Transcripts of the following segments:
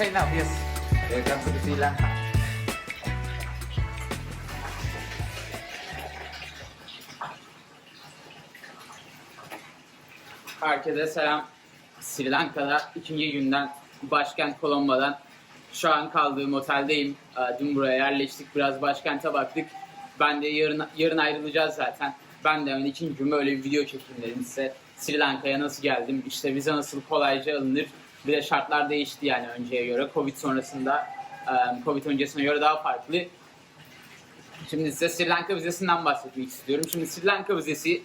Say now, yes. Welcome to Sri Lanka. Herkese selam. Sri Lanka'da ikinci günden başkent Colombo'dan şu an kaldığım oteldeyim. Dün buraya yerleştik. Biraz başkente baktık. Ben de yarın, yarın ayrılacağız zaten. Ben de yani ikinci gün böyle bir video çekeyim dedim size. Sri Lanka'ya nasıl geldim? İşte vize nasıl kolayca alınır? Bir de şartlar değişti yani önceye göre. Covid sonrasında, Covid öncesine göre daha farklı. Şimdi size Sri Lanka vizesinden bahsetmek istiyorum. Şimdi Sri Lanka vizesi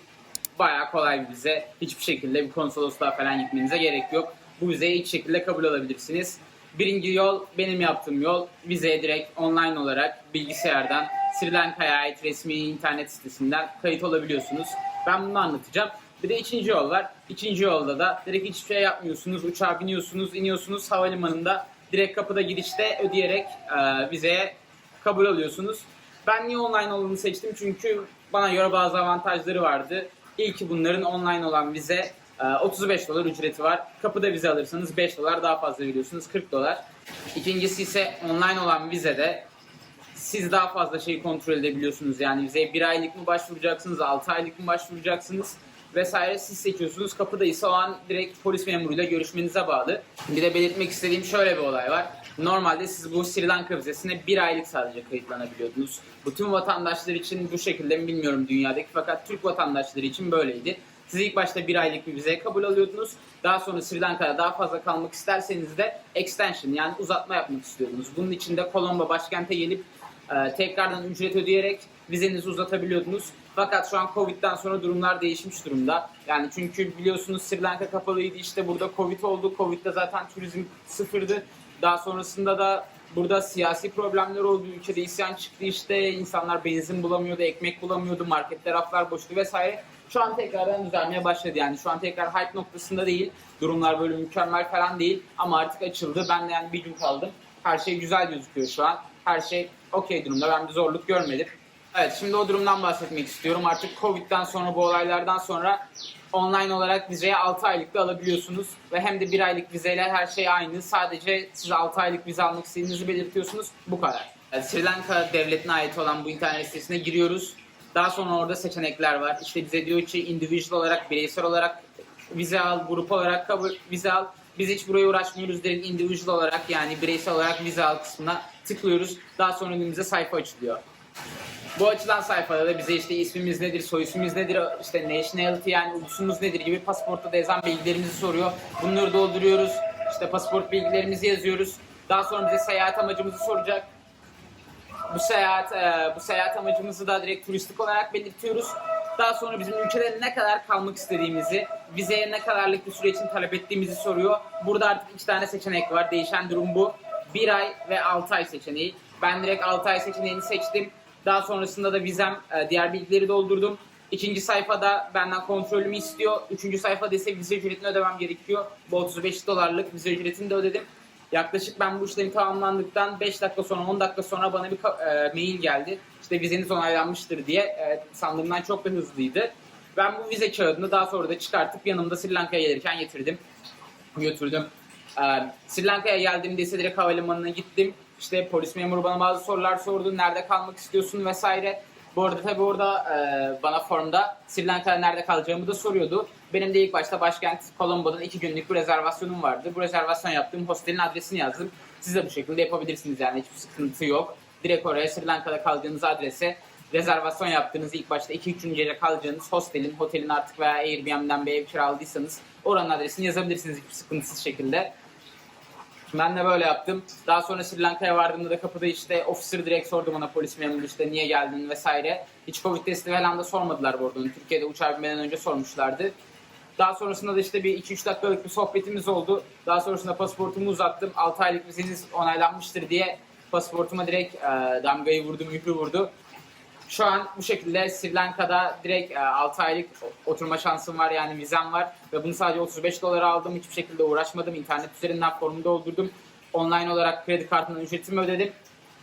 bayağı kolay bir vize. Hiçbir şekilde bir konsolosluğa falan gitmenize gerek yok. Bu vizeyi hiç şekilde kabul alabilirsiniz. Birinci yol benim yaptığım yol. Vizeye direkt online olarak bilgisayardan Sri Lanka'ya ait resmi internet sitesinden kayıt olabiliyorsunuz. Ben bunu anlatacağım. Bir de ikinci yol var. İkinci yolda da direkt hiçbir şey yapmıyorsunuz. Uçağa biniyorsunuz, iniyorsunuz havalimanında. Direkt kapıda girişte ödeyerek e, vizeye kabul alıyorsunuz. Ben niye online olanı seçtim? Çünkü bana göre bazı avantajları vardı. İlki bunların online olan vize e, 35 dolar ücreti var. Kapıda vize alırsanız 5 dolar daha fazla veriyorsunuz 40 dolar. İkincisi ise online olan vizede siz daha fazla şeyi kontrol edebiliyorsunuz. Yani vizeye bir aylık mı başvuracaksınız, 6 aylık mı başvuracaksınız vesaire siz seçiyorsunuz. Kapıda ise o an direkt polis memuruyla görüşmenize bağlı. Bir de belirtmek istediğim şöyle bir olay var. Normalde siz bu Sri Lanka vizesine bir aylık sadece kayıtlanabiliyordunuz. Bütün vatandaşlar için bu şekilde mi bilmiyorum dünyadaki fakat Türk vatandaşları için böyleydi. Siz ilk başta bir aylık bir vizeye kabul alıyordunuz. Daha sonra Sri Lanka'da daha fazla kalmak isterseniz de extension yani uzatma yapmak istiyordunuz. Bunun için de Colombo başkente gelip e, tekrardan ücret ödeyerek vizenizi uzatabiliyordunuz. Fakat şu an Covid'den sonra durumlar değişmiş durumda. Yani çünkü biliyorsunuz Sri Lanka kapalıydı işte burada Covid oldu. Covid'de zaten turizm sıfırdı. Daha sonrasında da burada siyasi problemler oldu. Ülkede isyan çıktı işte. insanlar benzin bulamıyordu, ekmek bulamıyordu, marketler raflar boştu vesaire. Şu an tekrardan düzelmeye başladı yani. Şu an tekrar hype noktasında değil. Durumlar böyle mükemmel falan değil. Ama artık açıldı. Ben de yani bir gün kaldım. Her şey güzel gözüküyor şu an. Her şey okey durumda. Ben bir zorluk görmedim. Evet şimdi o durumdan bahsetmek istiyorum. Artık Covid'den sonra bu olaylardan sonra online olarak vizeye 6 aylıkta alabiliyorsunuz. Ve hem de 1 aylık vizeyle her şey aynı. Sadece siz 6 aylık vize almak istediğinizi belirtiyorsunuz. Bu kadar. Yani Sri Lanka devletine ait olan bu internet sitesine giriyoruz. Daha sonra orada seçenekler var. İşte bize diyor ki individual olarak, bireysel olarak vize al, grup olarak kabul, vize al. Biz hiç buraya uğraşmıyoruz. Direkt individual olarak yani bireysel olarak vize al kısmına tıklıyoruz. Daha sonra önümüze sayfa açılıyor. Bu açılan sayfada da bize işte ismimiz nedir, soy ismimiz nedir, işte nationality yani ulusumuz nedir gibi pasaportta da yazan bilgilerimizi soruyor. Bunları dolduruyoruz. İşte pasaport bilgilerimizi yazıyoruz. Daha sonra bize seyahat amacımızı soracak. Bu seyahat e, bu seyahat amacımızı da direkt turistik olarak belirtiyoruz. Daha sonra bizim ülkede ne kadar kalmak istediğimizi, vizeye ne kadarlık bir süre için talep ettiğimizi soruyor. Burada artık iki tane seçenek var. Değişen durum bu. Bir ay ve 6 ay seçeneği. Ben direkt 6 ay seçeneğini seçtim. Daha sonrasında da vizem, e, diğer bilgileri doldurdum. İkinci sayfada benden kontrolümü istiyor. Üçüncü sayfada ise vize ücretini ödemem gerekiyor. Bu 35 dolarlık vize ücretini de ödedim. Yaklaşık ben bu işlem tamamlandıktan 5 dakika sonra 10 dakika sonra bana bir e, mail geldi. İşte vizeniz onaylanmıştır diye. E, sandığımdan çok da hızlıydı. Ben bu vize kağıdını daha sonra da çıkartıp yanımda Sri Lanka'ya gelirken getirdim. Götürdüm. E, Sri Lanka'ya geldiğimde ise direkt havalimanına gittim. İşte polis memuru bana bazı sorular sordu. Nerede kalmak istiyorsun vesaire. Bu arada tabii orada e, bana formda Sri Lanka'da nerede kalacağımı da soruyordu. Benim de ilk başta başkent Colombo'dan iki günlük bir rezervasyonum vardı. Bu rezervasyon yaptığım hostelin adresini yazdım. Siz de bu şekilde yapabilirsiniz yani hiçbir sıkıntı yok. Direkt oraya Sri Lanka'da kaldığınız adrese rezervasyon yaptığınız ilk başta 2-3 gün gece kalacağınız hostelin, otelin artık veya Airbnb'den bir ev kiraladıysanız oranın adresini yazabilirsiniz hiçbir sıkıntısız şekilde. Ben de böyle yaptım. Daha sonra Sri Lanka'ya vardığımda da kapıda işte officer direkt sordu bana polis memuru işte niye geldin vesaire. Hiç Covid testi falan da sormadılar bu arada. Türkiye'de uçağa binmeden önce sormuşlardı. Daha sonrasında da işte bir 2-3 dakikalık bir sohbetimiz oldu. Daha sonrasında pasaportumu uzattım. 6 aylık vizeniz onaylanmıştır diye pasaportuma direkt e, damgayı vurdu, mührü vurdu. Şu an bu şekilde Sri Lanka'da direkt e, 6 aylık oturma şansım var yani vizem var ve bunu sadece 35 dolara aldım. Hiçbir şekilde uğraşmadım. İnternet üzerinden formu doldurdum. Online olarak kredi kartından ücretimi ödedim.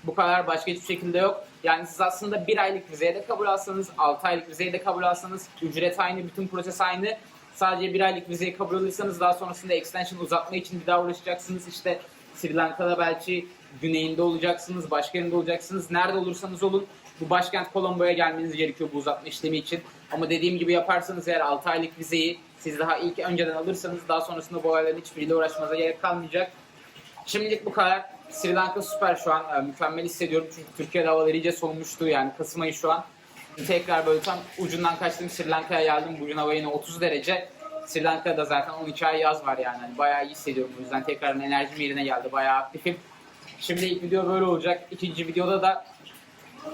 Bu kadar başka hiçbir şekilde yok. Yani siz aslında bir aylık vizeye de kabul alsanız, 6 aylık vizeye de kabul alsanız, ücret aynı, bütün proses aynı. Sadece bir aylık vizeyi kabul alırsanız daha sonrasında extension uzatma için bir daha uğraşacaksınız. İşte Sri Lanka'da belki güneyinde olacaksınız, başka yerinde olacaksınız. Nerede olursanız olun bu başkent Colombo'ya gelmeniz gerekiyor bu uzatma işlemi için. Ama dediğim gibi yaparsanız eğer 6 aylık vizeyi siz daha ilk önceden alırsanız daha sonrasında bu olayların hiçbiriyle uğraşmanıza gerek kalmayacak. Şimdilik bu kadar. Sri Lanka süper şu an. Ee, mükemmel hissediyorum çünkü Türkiye'de havalar iyice soğumuştu yani Kasım ayı şu an. Tekrar böyle tam ucundan kaçtım Sri Lanka'ya geldim. Bugün hava yine 30 derece. Sri Lanka'da zaten 12 ay yaz var yani. Hani bayağı iyi hissediyorum. O yüzden tekrar enerjim yerine geldi. Bayağı aktifim. Şimdi ilk video böyle olacak. İkinci videoda da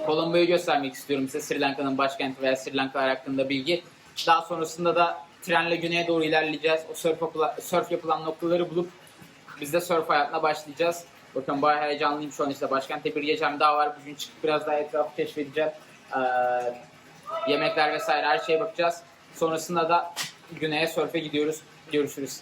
Colombo'yu göstermek istiyorum size Sri Lanka'nın başkenti veya Sri Lanka hakkında bilgi. Daha sonrasında da trenle güneye doğru ilerleyeceğiz. O surf, surf yapılan noktaları bulup biz de surf hayatına başlayacağız. Bakın bayağı heyecanlıyım şu an işte başkentte bir gecem daha var. Bugün çıkıp biraz daha etrafı keşfedeceğim. Ee, yemekler vesaire her şeye bakacağız. Sonrasında da güneye surf'e gidiyoruz. Görüşürüz.